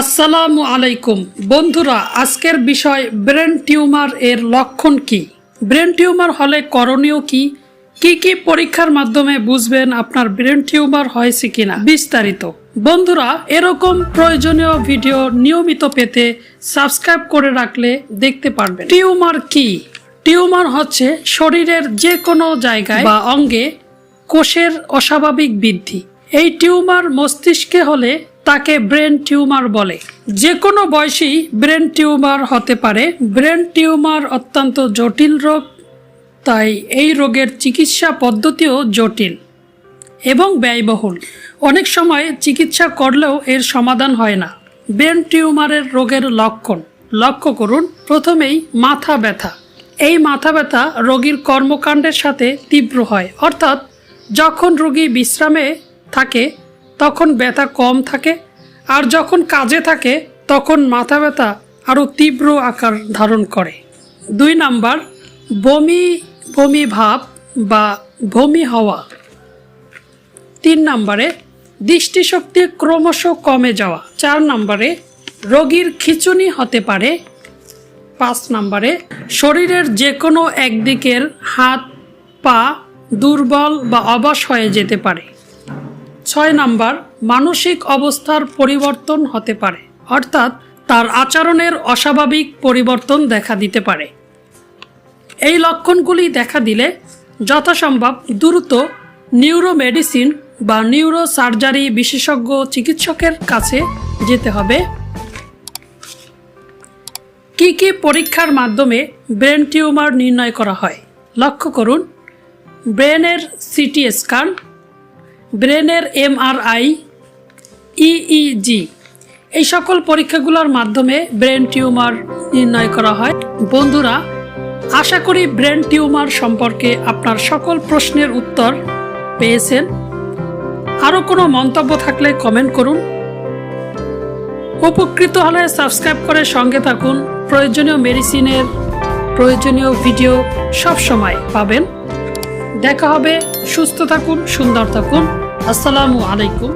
আসসালামু আলাইকুম। বন্ধুরা, আজকের বিষয় ব্রেন টিউমার এর লক্ষণ কি? ব্রেন টিউমার হলে করণীয় কি? কি কি পরীক্ষার মাধ্যমে বুঝবেন আপনার ব্রেন টিউমার হয়েছে কিনা? বিস্তারিত। বন্ধুরা, এরকম প্রয়োজনীয় ভিডিও নিয়মিত পেতে সাবস্ক্রাইব করে রাখলে দেখতে পারবেন। টিউমার কি? টিউমার হচ্ছে শরীরের যে কোনো জায়গায় বা অঙ্গে কোষের অস্বাভাবিক বৃদ্ধি। এই টিউমার মস্তিষ্কে হলে তাকে ব্রেন টিউমার বলে। যে কোনো বয়সী ব্রেন টিউমার হতে পারে। ব্রেন টিউমার অত্যন্ত জটিল রোগ, তাই এই রোগের চিকিৎসা পদ্ধতিও জটিল এবং ব্যয়বহুল। অনেক সময় চিকিৎসা করলেও এর সমাধান হয় না। ব্রেন টিউমারের রোগের লক্ষণ। লক্ষ্য করুন, প্রথমেই মাথা ব্যথা। এই মাথা ব্যথা রোগীর কর্মকাণ্ডের সাথে তীব্র হয়। অর্থাৎ যখন রোগী বিশ্রামে থাকে তখন ব্যথা কম থাকে, আর যখন কাজে থাকে, তখন মাথা ব্যথা আরও তীব্র আকার ধারণ করে। দুই নাম্বার, বমি বমি ভাব বা বমি হওয়া। তিন নম্বরে, দৃষ্টিশক্তি ক্রমশ কমে যাওয়া। চার নম্বরে, রোগীর খিচুনি হতে পারে। পাঁচ নম্বরে, শরীরের যে কোনো একদিকের হাত, পা দুর্বল বা অবশ হয়ে যেতে পারে। ছয় নাম্বার, মানসিক অবস্থার পরিবর্তন হতে পারে, অর্থাৎ তার আচরণের অস্বাভাবিক পরিবর্তন দেখা দিতে পারে। এই লক্ষণগুলি দেখা দিলে যথাসম্ভব দ্রুত নিউরোমেডিসিন বা নিউরো সার্জারি বিশেষজ্ঞ চিকিৎসকের কাছে যেতে হবে। কি কি পরীক্ষার মাধ্যমে ব্রেন টিউমার নির্ণয় করা হয়? লক্ষ্য করুন, ব্রেনের সিটি স্ক্যান ব্রেনের এমআরআই ইইজি এই সকল পরীক্ষাগুলোর মাধ্যমে ব্রেন টিউমার নির্ণয় করা হয়। বন্ধুরা, আশা করি ব্রেন টিউমার সম্পর্কে আপনার সকল প্রশ্নের উত্তর পেয়েছেন। আরও কোনো মন্তব্য থাকলে কমেন্ট করুন। উপকৃত হলে সাবস্ক্রাইব করে সঙ্গে থাকুন। প্রয়োজনীয় মেডিসিনের প্রয়োজনীয় ভিডিও সব সময় পাবেন। দেখা হবে সুস্থ থাকুন সুন্দর থাকুন। আসসালামু আলাইকুম।